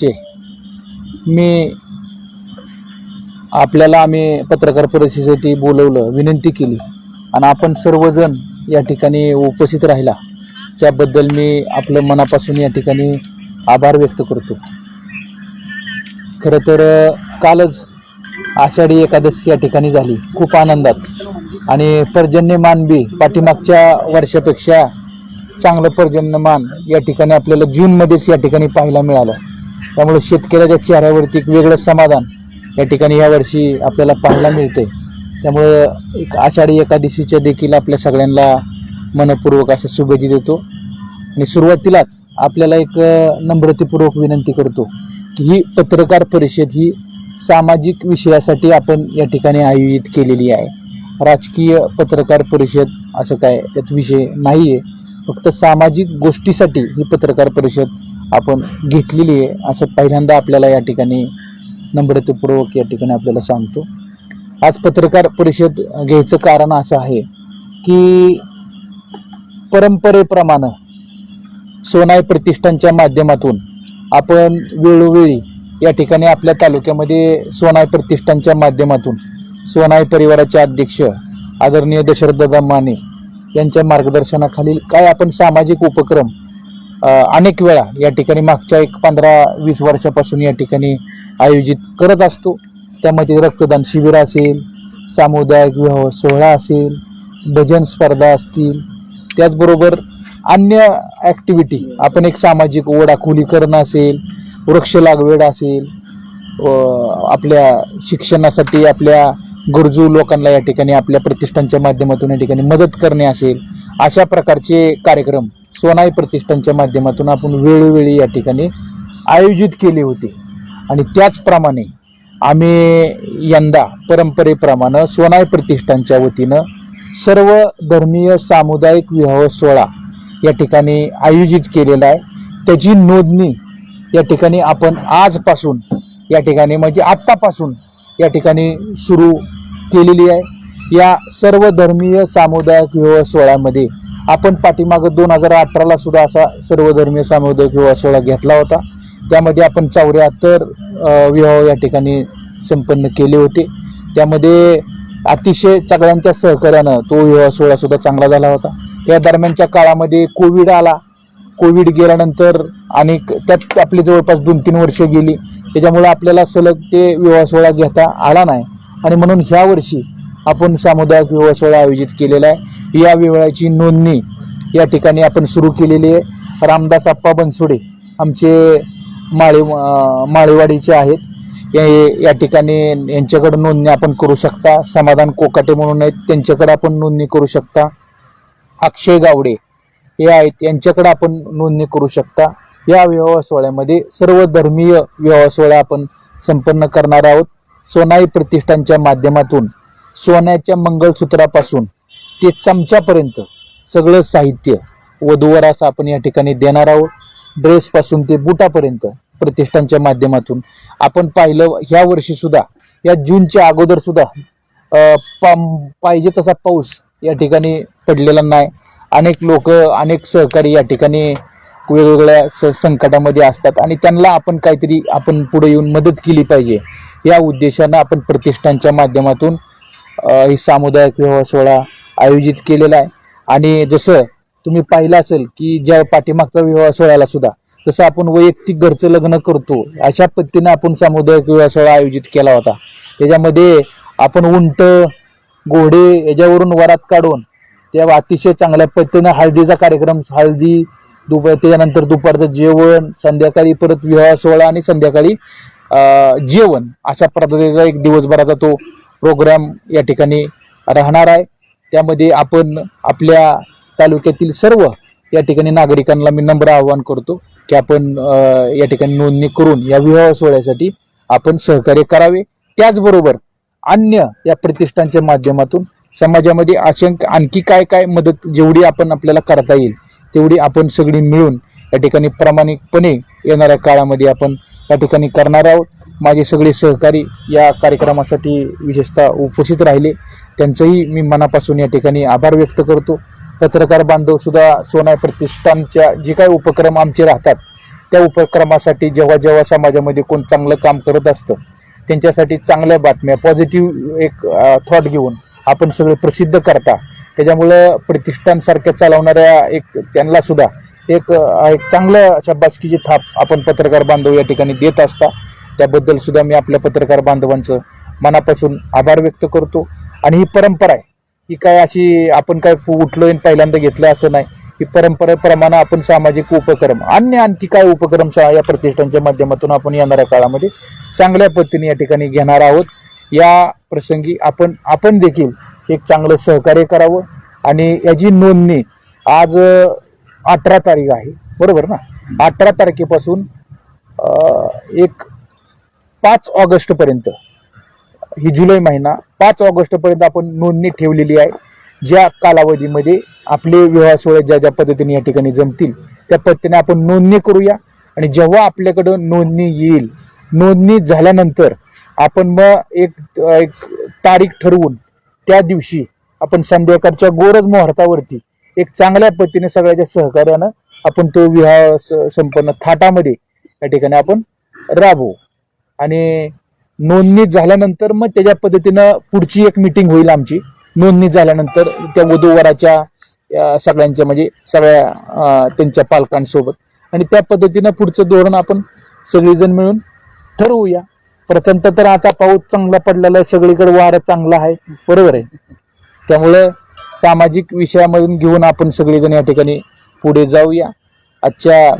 चे. मी आपल्याला आम्ही पत्रकार परिषदेसाठी बोलवलं विनंती केली. आणि आपण सर्वजण या ठिकाणी उपस्थित राहिला. त्याबद्दल मी आपलं मनापासून या ठिकाणी आभार व्यक्त करतो. खरं तर कालच आषाढी एकादशी या ठिकाणी झाली. खूप आनंदात. आणि पर्जन्यमान बी पाठीमागच्या वर्षापेक्षा चांगलं पर्जन्यमान या ठिकाणी आपल्याला जूनमध्येच या ठिकाणी पाहायला मिळालं. त्यामुळे शेतकऱ्याच्या चेहऱ्यावरती एक वेगळं समाधान या ठिकाणी यावर्षी आपल्याला पाहायला मिळते त्यामुळं एक आषाढी एकादशीच्या देखील आपल्या सगळ्यांना मनपूर्वक अशा शुभेच्छा देतो. आणि सुरुवातीलाच आपल्याला एक नम्रतेपूर्वक विनंती करतो की ही पत्रकार परिषद ही सामाजिक विषयासाठी आपण या ठिकाणी आयोजित केलेली आहे. राजकीय पत्रकार परिषद असं काय त्यात विषय नाही आहे फक्त सामाजिक गोष्टीसाठी ही पत्रकार परिषद आपण घेतलेली आहे. असं पहिल्यांदा आपल्याला या ठिकाणी नम्रतेपूर्वक या ठिकाणी आपल्याला सांगतो. आज पत्रकार परिषद घ्यायचं कारण असं आहे की परंपरेप्रमाणे सोनाई प्रतिष्ठानच्या माध्यमातून आपण वेळोवेळी या ठिकाणी आपल्या तालुक्यामध्ये सोनाई प्रतिष्ठानच्या माध्यमातून सोनाई परिवाराचे अध्यक्ष आदरणीय दशरथदादा माने यांच्या मार्गदर्शनाखालील काय आपण सामाजिक उपक्रम अनेक वेळा या ठिकाणी मागच्या एक पंधरा वीस वर्षापासून या ठिकाणी आयोजित करत असतो. त्यामध्ये रक्तदान शिबिर असेल सामुदायिक विवाह सोहळा असेल भजन स्पर्धा असतील. त्याचबरोबर अन्य ॲक्टिव्हिटी आपण एक सामाजिक ओढा खोलीकरण असेल वृक्ष लागवड असेल आपल्या शिक्षणासाठी आपल्या गरजू लोकांना या ठिकाणी आपल्या प्रतिष्ठानच्या माध्यमातून या ठिकाणी मदत करणे असेल अशा प्रकारचे कार्यक्रम सोनाई प्रतिष्ठानच्या माध्यमातून आपण वेळोवेळी या ठिकाणी आयोजित केले होते. आणि त्याचप्रमाणे आम्ही यंदा परंपरेप्रमाणे सोनाई प्रतिष्ठानच्या वतीनं सर्व धर्मीय सामुदायिक विवाह सोहळा या ठिकाणी आयोजित केलेला आहे. त्याची नोंदणी या ठिकाणी आपण आजपासून या ठिकाणी म्हणजे आत्तापासून या ठिकाणी सुरू केलेली आहे. या सर्व धर्मीय सामुदायिक विवाह सोहळ्यामध्ये आपण पाठीमागं दोन हजार अठराला सुद्धा असा सर्वधर्मीय सामुदायिक विवाह सोहळा घेतला होता. त्यामध्ये आपण चौऱ्याहत्तर विवाह या ठिकाणी संपन्न केले होते. त्यामध्ये अतिशय सगळ्यांच्या सहकार्यानं तो विवाह सोहळा सुद्धा चांगला झाला होता. या दरम्यानच्या काळामध्ये कोविड आला. कोविड गेल्यानंतर आणि त्यात आपली जवळपास दोन तीन वर्षे गेली. त्याच्यामुळे आपल्याला सलग ते विवाह सोहळा घेता आला नाही. आणि म्हणून ह्या वर्षी आपण सामुदायिक विवाह सोहळा आयोजित केलेला आहे. या विवाहाची नोंदणी या ठिकाणी आपण सुरू केलेली आहे. रामदास आप्पा बनसुडे आमचे माळे माळेवाडीचे आहेत. या- या ठिकाणी यांच्याकडे नोंदणी आपण करू शकता. समाधान कोकाटे म्हणून आहेत. त्यांच्याकडे आपण नोंदणी करू शकता. अक्षय गावडे हे आहेत. यांच्याकडे आपण नोंदणी करू शकता. या विवाह सोहळ्यामध्ये सर्व धर्मीय विवाह सोहळा आपण संपन्न करणार आहोत. सोनाई प्रतिष्ठानच्या माध्यमातून सोन्याच्या मंगळसूत्रापासून ते चमच्यापर्यंत सगळं साहित्य वधूवरास आपण या ठिकाणी देणार आहोत. ड्रेसपासून ते बुटापर्यंत प्रतिष्ठानच्या माध्यमातून. आपण पाहिलं ह्या वर्षी सुद्धा या जूनच्या अगोदर सुद्धा पा- पाहिजे तसा पाऊस या ठिकाणी पडलेला नाही. अनेक लोक अनेक सहकारी या ठिकाणी वेगवेगळ्या स संकटामध्ये असतात आणि त्यांना आपण काहीतरी आपण पुढे येऊन मदत केली पाहिजे. या उद्देशानं आपण प्रतिष्ठानच्या माध्यमातून ही सामुदायिक विवाह सोहळा आयोजित केलेला आहे. आणि जसं तुम्ही पाहिलं असेल की ज्या पाठीमागचा विवाह सोहळ्याला सुद्धा जसं आपण वैयक्तिक घरचं लग्न करतो. अशा पद्धतीनं आपण सामुदायिक विवाह सोहळा आयोजित केला होता. त्याच्यामध्ये आपण उंट घोडे याच्यावरून वरात काढून त्या अतिशय चांगल्या पद्धतीनं हळदीचा कार्यक्रम हळदी दुपार त्याच्यानंतर दुपारचं जेवण संध्याकाळी परत विवाह सोहळा आणि संध्याकाळी जेवण अशा पद्धतीचा एक दिवसभराचा तो प्रोग्राम या ठिकाणी राहणार आहे. त्यामध्ये आपण आपल्या तालुक्यातील सर्व या ठिकाणी नागरिकांना मी नम्र आवाहन करतो की आपण या ठिकाणी नोंदणी करून या विवाह सोहळ्यासाठी आपण सहकार्य करावे. त्याचबरोबर अन्य या प्रतिष्ठानच्या माध्यमातून समाजामध्ये आशंक आणखी काय काय मदत जेवढी आपण आपल्याला करता येईल तेवढी आपण सगळी मिळून या ठिकाणी प्रामाणिकपणे येणाऱ्या काळामध्ये आपण या ठिकाणी करणार आहोत. माझे सगळे सहकारी या कार्यक्रमासाठी विशेषतः उपस्थित राहिले. त्यांचंही मी मनापासून या ठिकाणी आभार व्यक्त करतो. पत्रकार बांधवसुद्धा सोनाय प्रतिष्ठानच्या जे काही उपक्रम आमचे राहतात त्या उपक्रमासाठी जेव्हा जेव्हा समाजामध्ये कोण चांगलं काम करत असतं त्यांच्यासाठी चांगल्या बातम्या पॉझिटिव्ह एक थॉट घेऊन आपण सगळे प्रसिद्ध करता. त्याच्यामुळं प्रतिष्ठानसारख्या चालवणाऱ्या एक त्यांनासुद्धा एक एक चांगलं शाबासकीची थाप आपण पत्रकार बांधव या ठिकाणी देत असता. त्याबद्दल सुद्धा मी आपल्या पत्रकार बांधवांचं मनापासून आभार व्यक्त करतो. आणि ही परंपरा आहे. ही काय अशी आपण काय उठलोय आणि पहिल्यांदा घेतलं असं नाही. ही परंपरेप्रमाणे आपण सामाजिक उपक्रम अन्य आणखी काय उपक्रम या प्रतिष्ठानच्या माध्यमातून आपण येणाऱ्या काळामध्ये चांगल्या पद्धतीने या ठिकाणी घेणार आहोत. या प्रसंगी आपण आपण देखील एक चांगलं सहकार्य करावं. आणि याची नोंदणी आज अठरा तारीख आहे. बरोबर ना? अठरा तारखेपासून एक पाच ऑगस्ट पर्यंत ही जुलै महिना पाच ऑगस्ट पर्यंत आपण नोंदणी ठेवलेली आहे. ज्या कालावधीमध्ये आपले विवाह सोहळे ज्या ज्या पद्धतीने या ठिकाणी जमतील त्या पद्धतीने आपण नोंदणी करूया. आणि जेव्हा आपल्याकडं नोंदणी येईल नोंदणी झाल्यानंतर आपण मग एक एक तारीख ठरवून त्या दिवशी आपण संध्याकाळच्या गोरज मुहूर्तावरती एक चांगल्या पद्धतीने सगळ्याच्या सहकार्यानं आपण तो विवाह स- संपन्न थाटामध्ये या ठिकाणी आपण राबवू. आणि नोंदणी झाल्यानंतर मग त्याच्या पद्धतीनं पुढची एक मिटिंग होईल आमची. नोंदणी झाल्यानंतर त्या वधूवराच्या सगळ्यांच्या म्हणजे सगळ्या त्यांच्या पालकांसोबत. आणि त्या पद्धतीनं पुढचं धोरण आपण सगळेजण मिळून ठरवूया. प्रथमतः तर आता पाऊस चांगला पडलेला आहे सगळीकडे वारं चांगला आहे. बरोबर आहे. त्यामुळं सामाजिक विषयामधून घेऊन आपण सगळेजण या ठिकाणी पुढे जाऊया. आजच्या